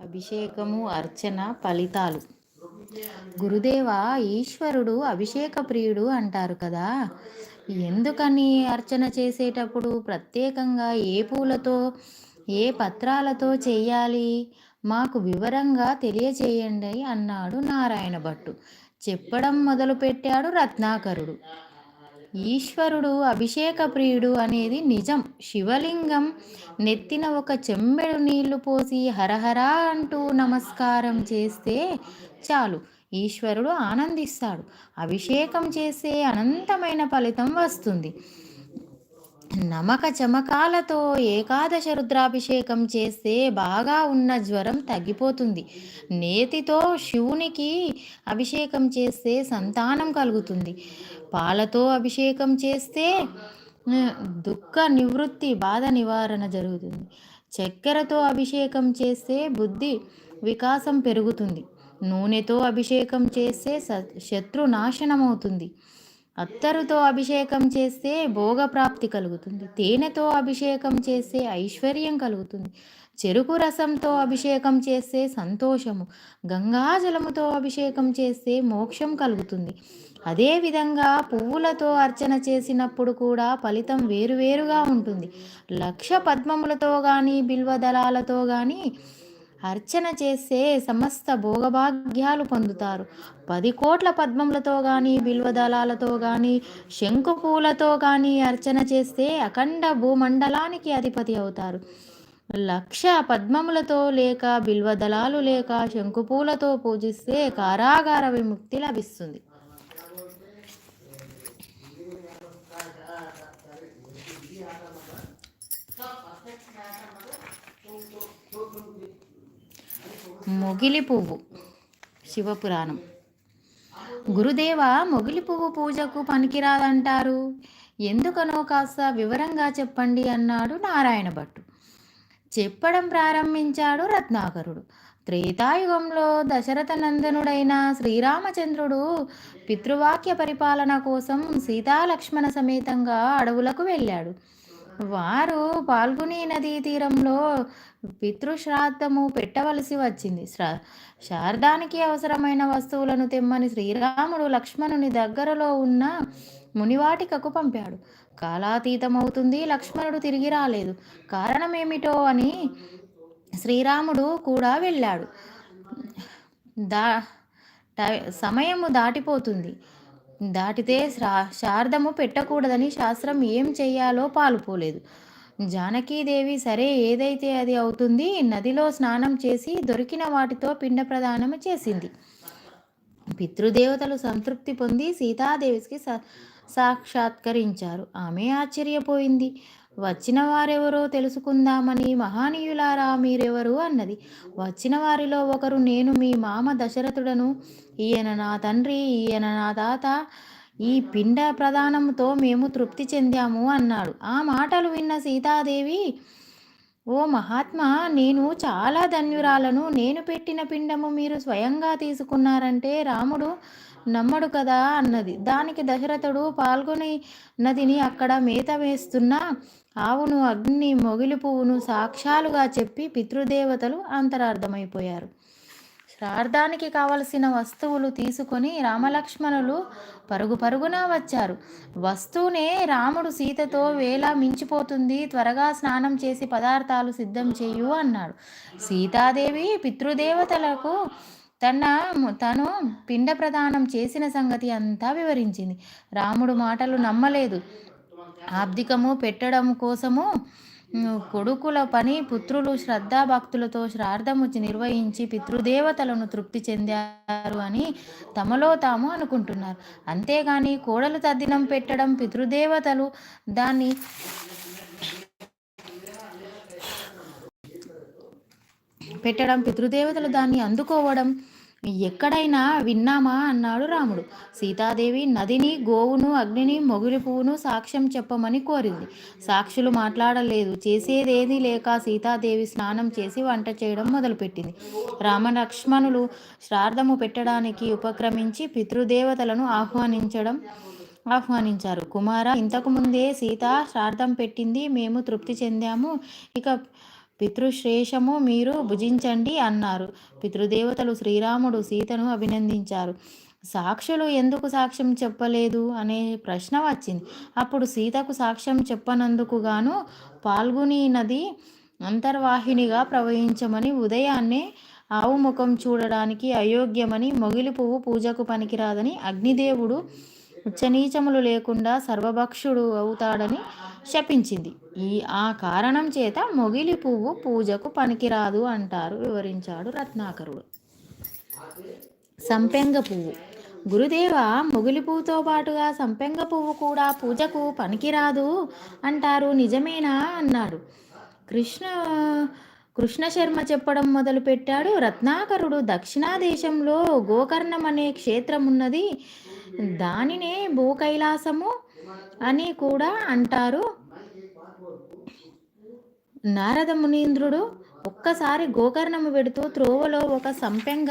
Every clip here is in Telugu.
అభిషేకము అర్చన ఫలితాలు. గురుదేవ ఈశ్వరుడు అభిషేక ప్రియుడు అంటారు కదా. ఎందుకని అర్చన చేసేటప్పుడు ప్రత్యేకంగా ఏ పూలతో ఏ పత్రాలతో చేయాలి? మాకు వివరంగా తెలియచేయండి అన్నాడు నారాయణ భట్టు. చెప్పడం మొదలుపెట్టాడు రత్నాకరుడు. ఈశ్వరుడు అభిషేక ప్రియుడు అనేది నిజం. శివలింగం నెత్తిన ఒక చెంబెడు నీళ్ళు పోసి హరహరా అంటూ నమస్కారం చేస్తే చాలు. ఈశ్వరుడు ఆనందిస్తాడు. అభిషేకం చేసే అనంతమైన ఫలితం వస్తుంది. నమక చమకాలతో ఏకాదశ రుద్రాభిషేకం చేస్తే బాగా ఉన్న జ్వరం తగ్గిపోతుంది. నేతితో శివునికి అభిషేకం చేస్తే సంతానం కలుగుతుంది. పాలతో అభిషేకం చేస్తే దుఃఖ నివృత్తి బాధ నివారణ జరుగుతుంది. చక్కెరతో అభిషేకం చేస్తే బుద్ధి వికాసం పెరుగుతుంది. నూనెతో అభిషేకం చేస్తే శత్రు నాశనమవుతుంది. అత్తరుతో అభిషేకం చేస్తే భోగప్రాప్తి కలుగుతుంది. తేనెతో అభిషేకం చేస్తే ఐశ్వర్యం కలుగుతుంది. చెరుకు రసంతో అభిషేకం చేస్తే సంతోషము. గంగాజలముతో అభిషేకం చేస్తే మోక్షం కలుగుతుంది. అదేవిధంగా పువ్వులతో అర్చన చేసినప్పుడు కూడా ఫలితం వేరువేరుగా ఉంటుంది. లక్ష పద్మములతో కానీ బిల్వదళాలతో కానీ అర్చన చేస్తే సమస్త భోగభాగ్యాలు పొందుతారు. పది కోట్ల పద్మములతో కానీ బిల్వదళాలతో కానీ శంకు పూలతో కానీ అర్చన చేస్తే అఖండ భూమండలానికి అధిపతి అవుతారు. లక్ష పద్మములతో లేక బిల్వదళాలు లేక శంకుపూలతో పూజిస్తే కారాగార విముక్తి లభిస్తుంది. మొగిలి పువ్వు శివపురాణం. గురుదేవ మొగిలి పువ్వు పూజకు పనికిరాదంటారు. ఎందుకనో కాస్త వివరంగా చెప్పండి అన్నాడు నారాయణ భట్టు. చెప్పడం ప్రారంభించాడు రత్నాకరుడు. త్రేతాయుగంలో దశరథ నందనుడైన శ్రీరామచంద్రుడు పితృవాక్య పరిపాలన కోసం సీతాలక్ష్మణ సమేతంగా అడవులకు వెళ్ళాడు. వారు పాల్గొని నదీ తీరంలో పితృశ్రాద్ధము పెట్టవలసి వచ్చింది. శారదానికి అవసరమైన వస్తువులను తెమ్మని శ్రీరాముడు లక్ష్మణుని దగ్గరలో ఉన్న మునివాటికకు పంపాడు. కాలాతీతమవుతుంది లక్ష్మణుడు తిరిగి రాలేదు. కారణమేమిటో అని శ్రీరాముడు కూడా వెళ్ళాడు. దా సమయము దాటిపోతుంది. దాటితే శారదము పెట్టకూడదని శాస్త్రం ఏం చేయాలో పాలుపోలేదు. జానకీదేవి సరే ఏదైతే అది అవుతుంది నదిలో స్నానం చేసి దొరికిన వాటితో పిండ ప్రదానం చేసింది. పితృదేవతలు సంతృప్తి పొంది సీతాదేవికి సాక్షాత్కరించారు. ఆమె ఆశ్చర్యపోయింది. వచ్చిన వారెవరో తెలుసుకుందామని మహానీయులారా మీరెవరు అన్నది. వచ్చిన వారిలో ఒకరు నేను మీ మామ దశరథుడను. ఈయన నా తండ్రి ఈయన నా తాత. ఈ పిండ ప్రదానంతో మేము తృప్తి చెందాము అన్నాడు. ఆ మాటలు విన్న సీతాదేవి ఓ మహాత్మా నేను చాలా ధన్యురాలను. నేను పెట్టిన పిండము మీరు స్వయంగా తీసుకున్నారంటే రాముడు నమ్మడు కదా అన్నది. దానికి దశరథుడు పాల్గొని నదిని అక్కడ మేత వేస్తున్న ఆవును అగ్ని మొగిలి పువ్వును సాక్ష్యాలుగా చెప్పి పితృదేవతలు అంతరార్థమైపోయారు. శ్రార్థానికి కావలసిన వస్తువులు తీసుకొని రామలక్ష్మణులు పరుగు పరుగున వచ్చారు. వస్తువునే రాముడు సీతతో వేళ మించిపోతుంది త్వరగా స్నానం చేసి పదార్థాలు సిద్ధం చేయు అన్నాడు. సీతాదేవి పితృదేవతలకు తన తను పిండ ప్రదానం చేసిన సంగతి అంతా వివరించింది. రాముడు మాటలు నమ్మలేదు. ఆబ్దికము పెట్టడం కోసము కొడుకుల పని పుత్రులు శ్రద్ధాభక్తులతో శ్రార్థము నిర్వహించి పితృదేవతలను తృప్తి చెందారు అని తమలో తాము అనుకుంటున్నారు. అంతేగాని కోడలు తద్దినం పెట్టడం పితృదేవతలు దాన్ని పెట్టడం పితృదేవతలు దాన్ని అందుకోవడం ఎక్కడైనా విన్నామా? అన్నాడు రాముడు. సీతాదేవి నదిని గోవును అగ్నిని మొగిలి పువ్వును సాక్ష్యం చెప్పమని కోరింది. సాక్షులు మాట్లాడలేదు. చేసేదేది లేక సీతాదేవి స్నానం చేసి వంట చేయడం మొదలుపెట్టింది. రామలక్ష్మణులు శ్రార్థము పెట్టడానికి ఉపక్రమించి పితృదేవతలను ఆహ్వానించడం ఆహ్వానించారు. కుమార ఇంతకు ముందే సీత శ్రార్థం పెట్టింది. మేము తృప్తి చెందాము. ఇక పితృశ్రేషము మీరు భుజించండి అన్నారు. పితృదేవతలు శ్రీరాముడు సీతను అభినందించారు. సాక్షులు ఎందుకు సాక్ష్యం చెప్పలేదు? అనే ప్రశ్న వచ్చింది. అప్పుడు సీతకు సాక్ష్యం చెప్పనందుకు గాను పాల్గొని నది అంతర్వాహినిగా ప్రవహించమని ఉదయాన్నే ఆవు ముఖం చూడడానికి అయోగ్యమని మొగిలి పువ్వు పూజకు పనికిరాదని అగ్నిదేవుడు ఉచ్చనీచములు లేకుండా సర్వభక్షుడు అవుతాడని శపించింది. ఈ ఆ కారణం చేత మొగిలి పువ్వు పూజకు పనికిరాదు అంటారు వివరించాడు రత్నాకరుడు. సంపెంగ పువ్వు. గురుదేవ మొగిలి పువ్వుతో పాటుగా సంపెంగ పువ్వు కూడా పూజకు పనికిరాదు అంటారు నిజమేనా అన్నాడు. కృష్ణ కృష్ణశర్మ చెప్పడం మొదలుపెట్టాడు రత్నాకరుడు. దక్షిణాదేశంలో గోకర్ణం అనే క్షేత్రం ఉన్నది దానినే భూకైలాసము అని కూడా అంటారు. నారద మునీంద్రుడు ఒక్కసారి గోకర్ణము పెడుతూ త్రోవలో ఒక సంపెంగ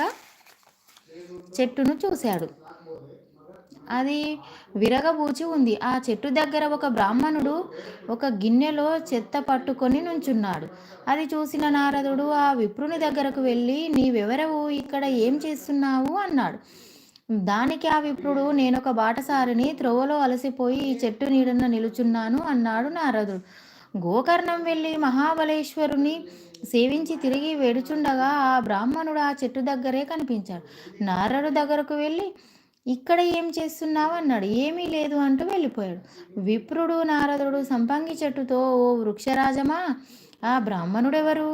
చెట్టును చూశాడు. అది విరగబూచి ఉంది. ఆ చెట్టు దగ్గర ఒక బ్రాహ్మణుడు ఒక గిన్నెలో చెత్త పట్టుకొని నుంచున్నాడు. అది చూసిన నారదుడు ఆ విప్రుని దగ్గరకు వెళ్ళి నీవెవరవు? ఇక్కడ ఏం చేస్తున్నావు? అన్నాడు. దానికి ఆ విప్రుడు నేనొక బాటసారిని త్రోవలో అలసిపోయి ఈ చెట్టు నీడన నిలుచున్నాను అన్నాడు నారదుడు. గోకర్ణం వెళ్ళి మహాబలేశ్వరుని సేవించి తిరిగి వేడుచుండగా ఆ బ్రాహ్మణుడు ఆ చెట్టు దగ్గరే కనిపించాడు. నారడు దగ్గరకు వెళ్ళి ఇక్కడ ఏం చేస్తున్నావు? అన్నాడు. ఏమీ లేదు అంటూ వెళ్ళిపోయాడు. విప్రుడు నారదుడు సంపంగి చెట్టుతో ఓ వృక్షరాజమా ఆ బ్రాహ్మణుడెవరు?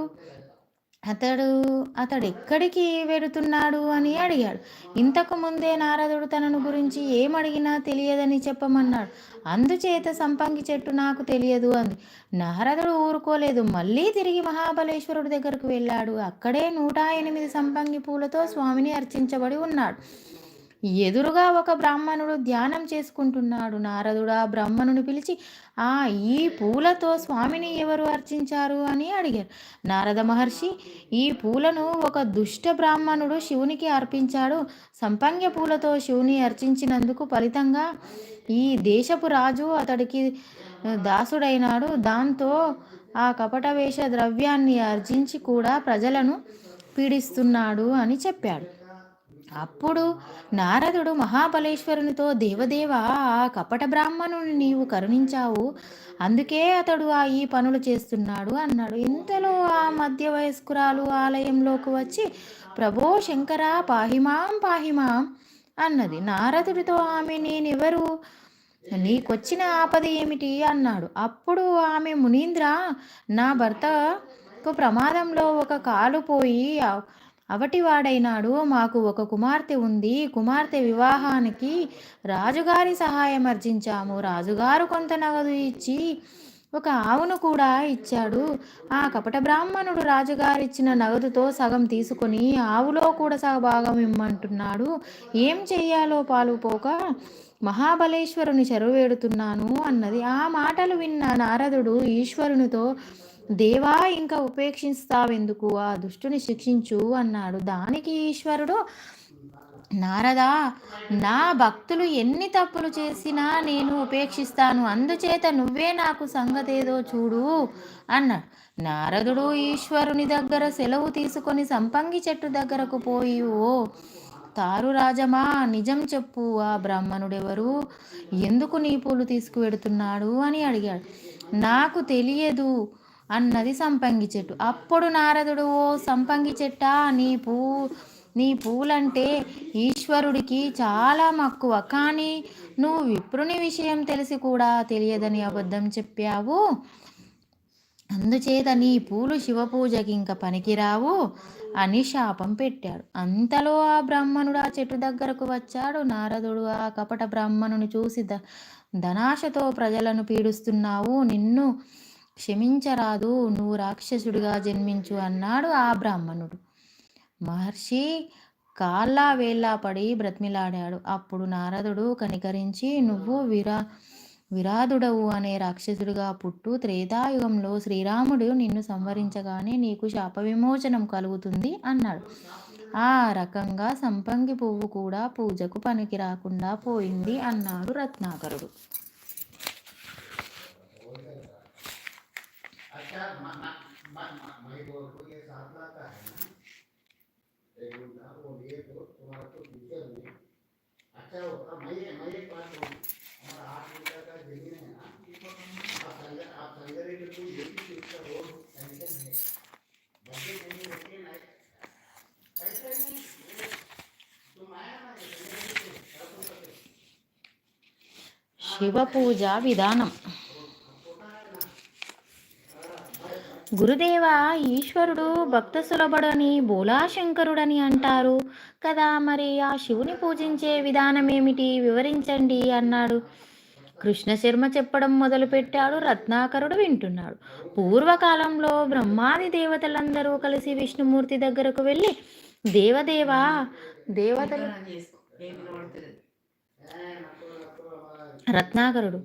అతడు అతడు ఎక్కడికి వెడుతున్నాడు అని అడిగాడు. ఇంతకు ముందే నారదుడు తనను గురించి ఏమడిగినా తెలియదని చెప్పమన్నాడు. అందుచేత సంపంగి చెట్టు నాకు తెలియదు అంది. నారదుడు ఊరుకోలేదు. మళ్ళీ తిరిగి మహాబలేశ్వరుడి దగ్గరకు వెళ్ళాడు. అక్కడే నూట ఎనిమిది సంపంగి పూలతో స్వామిని అర్చించబడి ఉన్నాడు. ఎదురుగా ఒక బ్రాహ్మణుడు ధ్యానం చేసుకుంటున్నాడు. నారదుడు ఆ బ్రాహ్మణుని పిలిచి ఆ ఈ పూలతో స్వామిని ఎవరు అర్చించారు? అని అడిగారు. నారద మహర్షి ఈ పూలను ఒక దుష్ట బ్రాహ్మణుడు శివునికి అర్పించాడు. సంపంగ్య పూలతో శివుని అర్చించినందుకు ఫలితంగా ఈ దేశపు రాజు అతడికి దాసుడైనాడు. దాంతో ఆ కపట వేష ద్రవ్యాన్ని అర్జించి కూడా ప్రజలను పీడిస్తున్నాడు అని చెప్పాడు. అప్పుడు నారదుడు మహాబలేశ్వరునితో దేవదేవ ఆ కపట బ్రాహ్మణుని నీవు కరుణించావు. అందుకే అతడు ఆ ఈ పనులు చేస్తున్నాడు అన్నాడు. ఇంతలో ఆ మధ్య వయస్కురాలు ఆలయంలోకి వచ్చి ప్రభో శంకర పాహిమాం పాహిమాం అన్నది. నారదుడితో ఆమె నేనెవరు? నీకొచ్చిన ఆపద ఏమిటి? అన్నాడు. అప్పుడు ఆమె మునీంద్ర నా భర్తకు ప్రమాదంలో ఒక కాలు పోయి అవటివాడైనాడు మాకు ఒక కుమార్తె ఉంది కుమార్తె వివాహానికి రాజుగారి సహాయం అర్జించాము రాజుగారు కొంత నగదు ఇచ్చి ఒక ఆవును కూడా ఇచ్చాడు. ఆ కపట బ్రాహ్మణుడు రాజుగారిచ్చిన నగదుతో సగం తీసుకొని ఆవులో కూడా సగభాగం ఇమ్మంటున్నాడు. ఏం చెయ్యాలో పాలుపోక మహాబలేశ్వరుని చెరువేడుతున్నాను అన్నది. ఆ మాటలు విన్న నారదుడు ఈశ్వరునితో దేవా ఇంకా ఉపేక్షిస్తావెందుకు ఆ దుష్టుని శిక్షించు అన్నాడు. దానికి ఈశ్వరుడు నారదా నా భక్తులు ఎన్ని తప్పులు చేసినా నేను ఉపేక్షిస్తాను. అందుచేత నువ్వే నాకు సంగతేదో చూడు అన్నాడు. నారదుడు ఈశ్వరుని దగ్గర సెలవు తీసుకొని సంపంగి చెట్టు దగ్గరకు పోయి ఓ తారు రాజమా నిజం చెప్పు ఆ బ్రాహ్మణుడెవరు? ఎందుకు నీ పూలు తీసుకువెడుతున్నాడు? అని అడిగాడు. నాకు తెలియదు అన్నది సంపంగి చెట్టు అప్పుడు నారదుడు ఓ సంపంగి చెట్ట నీ పూ నీ పూలంటే ఈశ్వరుడికి చాలా మక్కువ. కానీ నువ్వు విప్రుని విషయం తెలిసి కూడా తెలియదని అబద్ధం చెప్పావు. అందుచేత నీ పూలు శివపూజకి ఇంకా పనికిరావు అని శాపం పెట్టాడు. అంతలో ఆ బ్రాహ్మణుడు ఆ చెట్టు దగ్గరకు వచ్చాడు. నారదుడు ఆ కపట బ్రాహ్మణుని చూసి ద ధనాశతో ప్రజలను పీడిస్తున్నావు. నిన్ను క్షమించరాదు నువ్వు రాక్షసుడిగా జన్మించు అన్నాడు ఆ బ్రాహ్మణుడు. మహర్షి కాళ్ళ వేళ్ళా పడి బ్రతిమిలాడాడు. అప్పుడు నారదుడు కనికరించి నువ్వు విరా విరాధుడవు అనే రాక్షసుడిగా పుట్టు. త్రేతాయుగంలో శ్రీరాముడు నిన్ను సంవరించగానే నీకు శాప విమోచనం కలుగుతుంది అన్నాడు. ఆ రకంగా సంపంగి పువ్వు కూడా పూజకు పనికి రాకుండా పోయింది అన్నాడు రత్నాకరుడు. को ये साथ लाता है ना एक वो लिए तो तुम्हारा तो अच्छा होगा मैं मैं हमारा आठ का ज़मीन है ना आप संजय आप संजय रेड्डी को रोड सैंक्शन है नहीं होते ना ऐसा नहीं तुम आया ना ये संजय रेड्डी గురుదేవ ఈశ్వరుడు భక్త సులభుడని బోలాశంకరుడని అంటారు. కదా మరి ఆ శివుని పూజించే విధానం ఏమిటి వివరించండి అన్నాడు. కృష్ణ శర్మ చెప్పడం మొదలుపెట్టాడు రత్నాకరుడు వింటున్నాడు. పూర్వకాలంలో బ్రహ్మాది దేవతలందరూ కలిసి విష్ణుమూర్తి దగ్గరకు వెళ్ళి దేవదేవా దేవతలు రత్నాకరుడు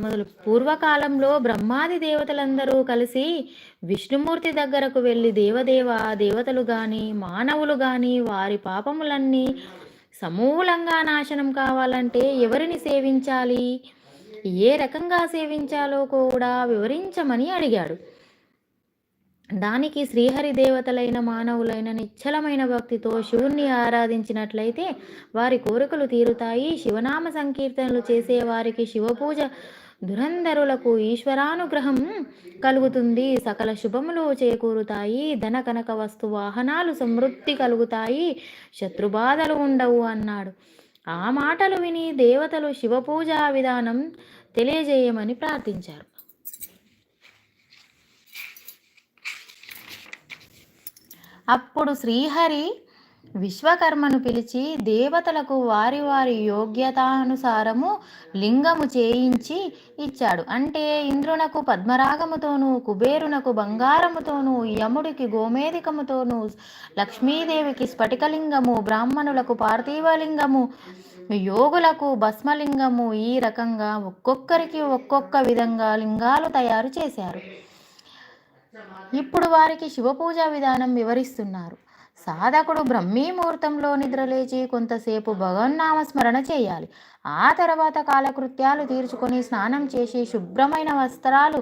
మొదలు. పూర్వకాలంలో బ్రహ్మాది దేవతలందరూ కలిసి విష్ణుమూర్తి దగ్గరకు వెళ్ళి దేవదేవ దేవతలు గాని మానవులు గాని వారి పాపములన్నీ సమూలంగా నాశనం కావాలంటే ఎవరిని సేవించాలి? ఏ రకంగా సేవించాలో కూడా వివరించమని అడిగాడు. దానికి శ్రీహరి దేవతలైన మానవులైన నిశ్చలమైన భక్తితో శివుణ్ణి ఆరాధించినట్లయితే వారి కోరికలు తీరుతాయి. శివనామ సంకీర్తనలు చేసే వారికి శివపూజ దురంధరులకు ఈశ్వరానుగ్రహం కలుగుతుంది. సకల శుభములు చేకూరుతాయి. ధన కనక వస్తు వాహనాలు సమృద్ధి కలుగుతాయి. శత్రుబాధలు ఉండవు అన్నాడు. ఆ మాటలు విని దేవతలు శివపూజా విధానం తెలియజేయమని ప్రార్థించారు. అప్పుడు శ్రీహరి విశ్వకర్మను పిలిచి దేవతలకు వారి వారి యోగ్యతానుసారము లింగము చేయించి ఇచ్చాడు. అంటే ఇంద్రునకు పద్మరాగముతోనూ కుబేరునకు బంగారముతోనూ యముడికి గోమేధికముతోనూ లక్ష్మీదేవికి స్ఫటికలింగము బ్రాహ్మణులకు పార్థివలింగము యోగులకు భస్మలింగము ఈ రకంగా ఒక్కొక్కరికి ఒక్కొక్క విధంగా లింగాలు తయారు చేశారు. ఇప్పుడు వారికి శివపూజ విధానం వివరిస్తున్నారు. సాధకుడు బ్రహ్మీ ముహూర్తంలో నిద్రలేచి కొంతసేపు భగవన్నామ స్మరణ చేయాలి. ఆ తర్వాత కాలకృత్యాలు తీర్చుకొని స్నానం చేసి శుభ్రమైన వస్త్రాలు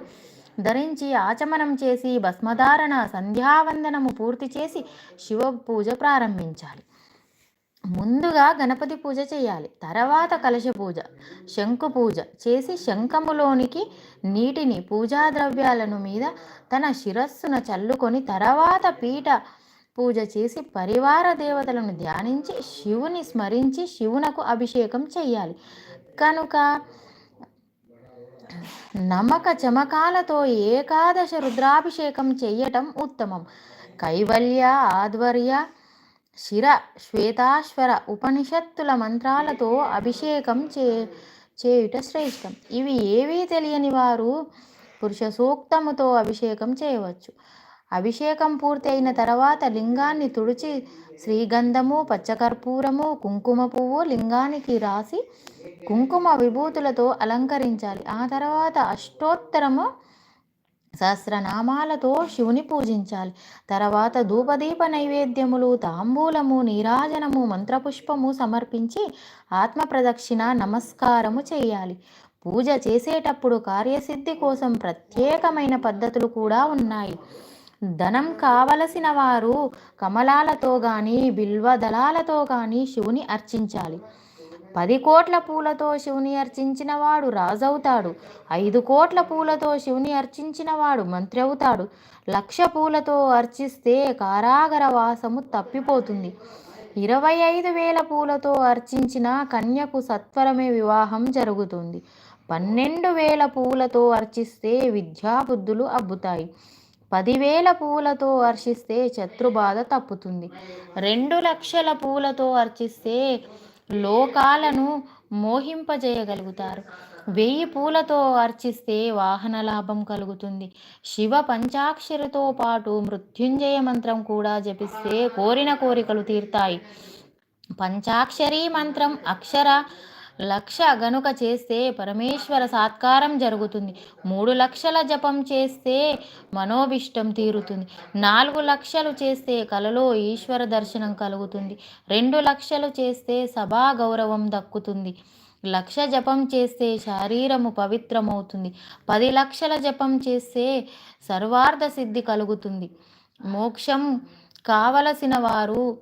ధరించి ఆచమనం చేసి భస్మధారణ సంధ్యావందనము పూర్తి చేసి శివ పూజ ప్రారంభించాలి. ముందుగా గణపతి పూజ చేయాలి. తర్వాత కలశ పూజ శంకు పూజ చేసి శంఖములోనికి నీటిని పూజా ద్రవ్యాలను మీద తన శిరస్సున చల్లుకొని తర్వాత పీఠ పూజ చేసి పరివార దేవతలను ధ్యానించి శివుని స్మరించి శివునకు అభిషేకం చేయాలి కనుక నమక చమకాలతో ఏకాదశ రుద్రాభిషేకం చెయ్యటం ఉత్తమం. కైవల్య ఆధ్వర్య శిర శ్వేతాశ్వర ఉపనిషత్తుల మంత్రాలతో అభిషేకం చే చేయుట శ్రేష్టం. ఇవి ఏవీ తెలియని వారు పురుష సూక్తముతో అభిషేకం చేయవచ్చు. అభిషేకం పూర్తయిన తర్వాత లింగాన్ని తుడిచి శ్రీగంధము పచ్చకర్పూరము కుంకుమ పువ్వు లింగానికి రాసి కుంకుమ విభూతులతో అలంకరించాలి. ఆ తర్వాత అష్టోత్తరము సహస్రనామాలతో శివుని పూజించాలి. తర్వాత ధూపదీప నైవేద్యములు తాంబూలము నీరాజనము మంత్రపుష్పము సమర్పించి ఆత్మ ప్రదక్షిణ నమస్కారము చేయాలి. పూజ చేసేటప్పుడు కార్యసిద్ధి కోసం ప్రత్యేకమైన పద్ధతులు కూడా ఉన్నాయి. ధనం కావలసిన వారు కమలాలతో కానీ బిల్వ దళాలతో కానీ శివుని అర్చించాలి. పది కోట్ల పూలతో శివుని అర్చించిన వాడు రాజవుతాడు. ఐదు కోట్ల పూలతో శివుని అర్చించిన వాడు మంత్రి అవుతాడు లక్ష పూలతో అర్చిస్తే కారాగర వాసము తప్పిపోతుంది. ఇరవై ఐదు వేల పూలతో అర్చించిన కన్యకు సత్వరమే వివాహం జరుగుతుంది. పన్నెండు వేల పూలతో అర్చిస్తే విద్యాబుద్ధులు అబ్బుతాయి. పదివేల పూలతో అర్చిస్తే శత్రుబాధ తప్పుతుంది. రెండు లక్షల పూలతో అర్చిస్తే లోకాలను మోహింపజేయగలుగుతారు. వెయ్యి పూలతో అర్చిస్తే వాహన లాభం కలుగుతుంది. శివ పంచాక్షరితో పాటు మృత్యుంజయ మంత్రం కూడా జపిస్తే కోరిన కోరికలు తీరుతాయి. పంచాక్షరి మంత్రం అక్షర లక్ష గనుక చేస్తే పరమేశ్వర సాత్కారం జరుగుతుంది. మూడు లక్షల జపం చేస్తే మనోభిష్టం తీరుతుంది. నాలుగు లక్షలు చేస్తే కలలో ఈశ్వర దర్శనం కలుగుతుంది. రెండు లక్షలు చేస్తే సభా గౌరవం దక్కుతుంది. లక్ష జపం చేస్తే శరీరము పవిత్రమవుతుంది. పది లక్షల జపం చేస్తే సర్వార్థ సిద్ధి కలుగుతుంది. మోక్షం కావలసిన వారు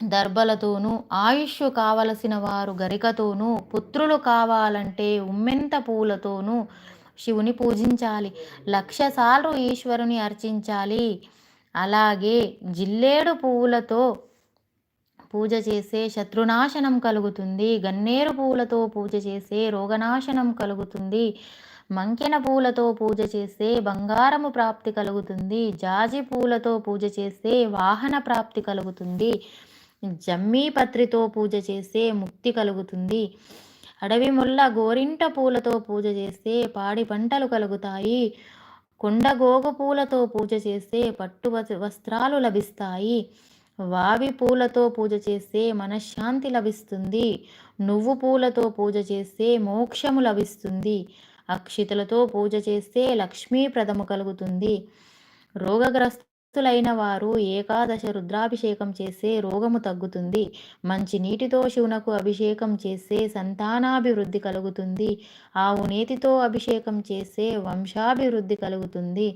దర్భలతోనూ ఆయుష్ కావలసిన వారు గరికతోనూ పుత్రులు కావాలంటే ఉమ్మెంత పూలతోనూ శివుని పూజించాలి. లక్షసార్లు ఈశ్వరుని అర్చించాలి. అలాగే జిల్లేడు పువ్వులతో పూజ చేసే శత్రునాశనం కలుగుతుంది. గన్నేరు పూలతో పూజ చేసే రోగనాశనం కలుగుతుంది. మంకెన పూలతో పూజ చేస్తే బంగారము ప్రాప్తి కలుగుతుంది. జాజి పూలతో పూజ చేస్తే వాహన ప్రాప్తి కలుగుతుంది. జమ్మిపత్రితో పూజ చేస్తే ముక్తి కలుగుతుంది. అడవి ముల్ల గోరింట పూలతో పూజ చేస్తే పాడి పంటలు కలుగుతాయి. కొండ గోగు పూలతో పూజ చేస్తే పట్టు వస్త్రాలు లభిస్తాయి. వావి పూలతో పూజ చేస్తే మనశ్శాంతి లభిస్తుంది. నువ్వు పూలతో పూజ చేస్తే మోక్షము లభిస్తుంది. అక్షితలతో పూజ చేస్తే లక్ష్మీప్రదము కలుగుతుంది. రోగగ్రస్త రోగగ్రస్తులైన వారు ఏకాదశ రుద్రాభిషేకం చేస్తే రోగము తగ్గుతుంది. మంచి నీటితో శివునకు అభిషేకం చేస్తే సంతానాభివృద్ధి కలుగుతుంది. ఆవు నేతితో అభిషేకం చేస్తే వంశాభివృద్ధి కలుగుతుంది.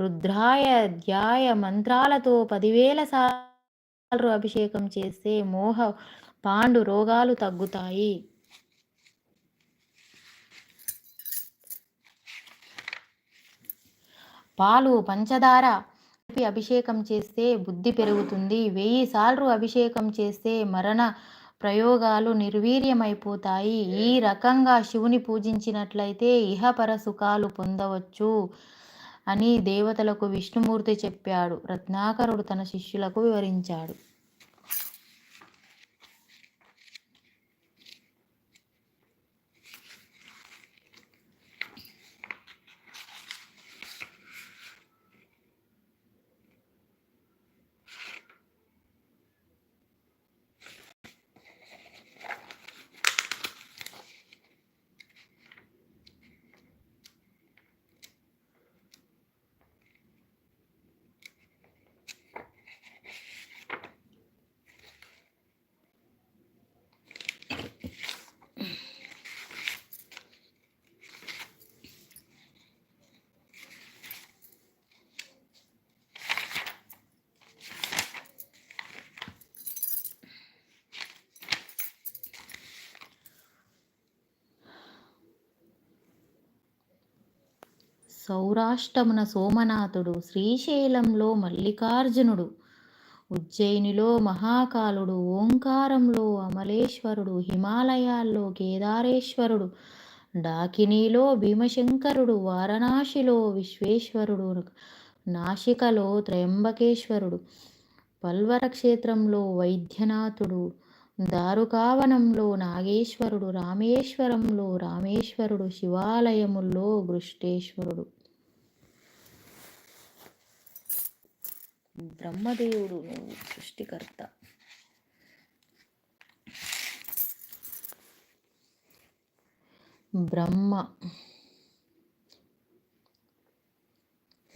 రుద్రాయ ధ్యాయ మంత్రాలతో పదివేల సార్లు అభిషేకం చేస్తే మోహ పాండు రోగాలు తగ్గుతాయి. పాలు పంచదార అభిషేకం చేస్తే బుద్ధి పెరుగుతుంది. వెయ్యి సార్లు అభిషేకం చేస్తే మరణ ప్రయోగాలు నిర్వీర్యమైపోతాయి. ఈ రకంగా శివుని పూజించినట్లయితే ఇహపర సుఖాలు పొందవచ్చు అని దేవతలకు విష్ణుమూర్తి చెప్పాడు. రత్నాకరుడు తన శిష్యులకు వివరించాడు. సౌరాష్ట్రమున సోమనాథుడు శ్రీశైలంలో మల్లికార్జునుడు ఉజ్జయినిలో మహాకాలుడు ఓంకారంలో అమలేశ్వరుడు హిమాలయాల్లో కేదారేశ్వరుడు డాకినీలో భీమశంకరుడు వారణాసిలో విశ్వేశ్వరుడు నాసికలో త్రయంబకేశ్వరుడు పల్వర క్షేత్రంలో వైద్యనాథుడు దారుకావనంలో నాగేశ్వరుడు రామేశ్వరంలో రామేశ్వరుడు శివాలయముల్లో గృష్టేశ్వరుడు. బ్రహ్మదేవుడు నువ్వు సృష్టికర్త. బ్రహ్మ.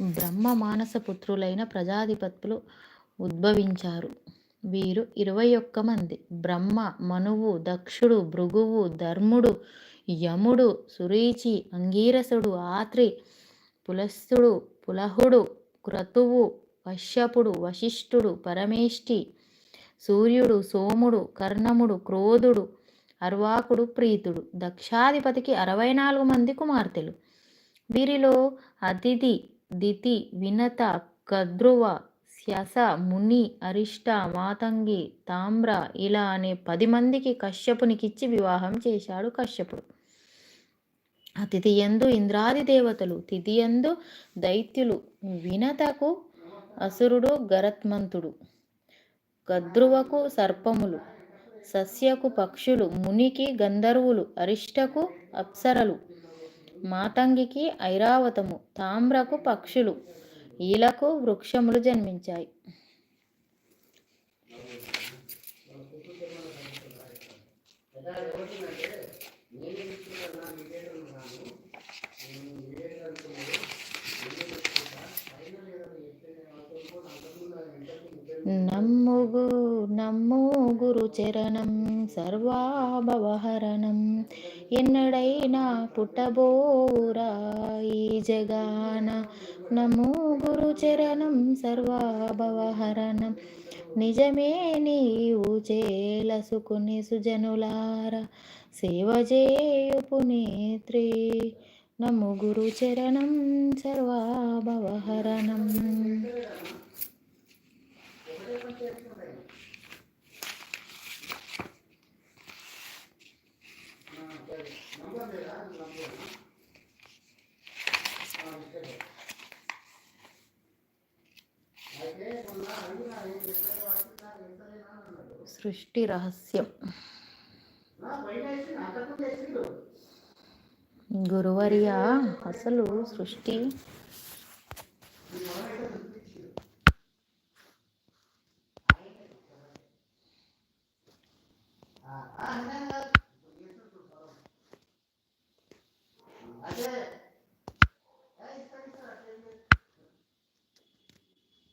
బ్రహ్మ మానస పుత్రులైన ప్రజాధిపతులు ఉద్భవించారు. వీరు ఇరవై ఒక్క మంది. బ్రహ్మ మనువు దక్షుడు భృగువు ధర్ముడు యముడు సురీచి అంగీరసుడు ఆత్రి పులస్తుడు పులహుడు క్రతువు కశ్యపుడు వశిష్ఠుడు పరమేష్టి సూర్యుడు సోముడు కర్ణముడు క్రోధుడు అర్వాకుడు ప్రీతుడు దక్షాధిపతికి అరవై నాలుగు మంది కుమార్తెలు. వీరిలో అతిథి దితి వినత కద్రువ శశ ముని అరిష్ట మాతంగి తామ్ర ఇలా అనే పది మందికి కశ్యపునికిచ్చి వివాహం చేశాడు కశ్యపుడు. అతిథి యందు ఇంద్రాది దేవతలు తిథియందు దైత్యులు వినతకు అసురుడు గరత్మంతుడు. గద్రువకు సర్పములు సస్యకు పక్షులు మునికి గంధర్వులు అరిష్టకు అప్సరలు మాతంగికి ఐరావతము తామ్రకు పక్షులు ఈలకు వృక్షములు జన్మించాయి. చరణం సర్వాభవహరణం ఎన్నడైనా పుట్టబోరా ఈ జగాన। నమో గురు చరణం సర్వాభవహరణం। నిజమే నీవు చేలసుకుని సుజనులార। సేవ చేయు పునేత్రి నమో గురు చరణం సర్వాభవహరణం। సృష్టి రహస్యం. గురువర్య అసలు సృష్టి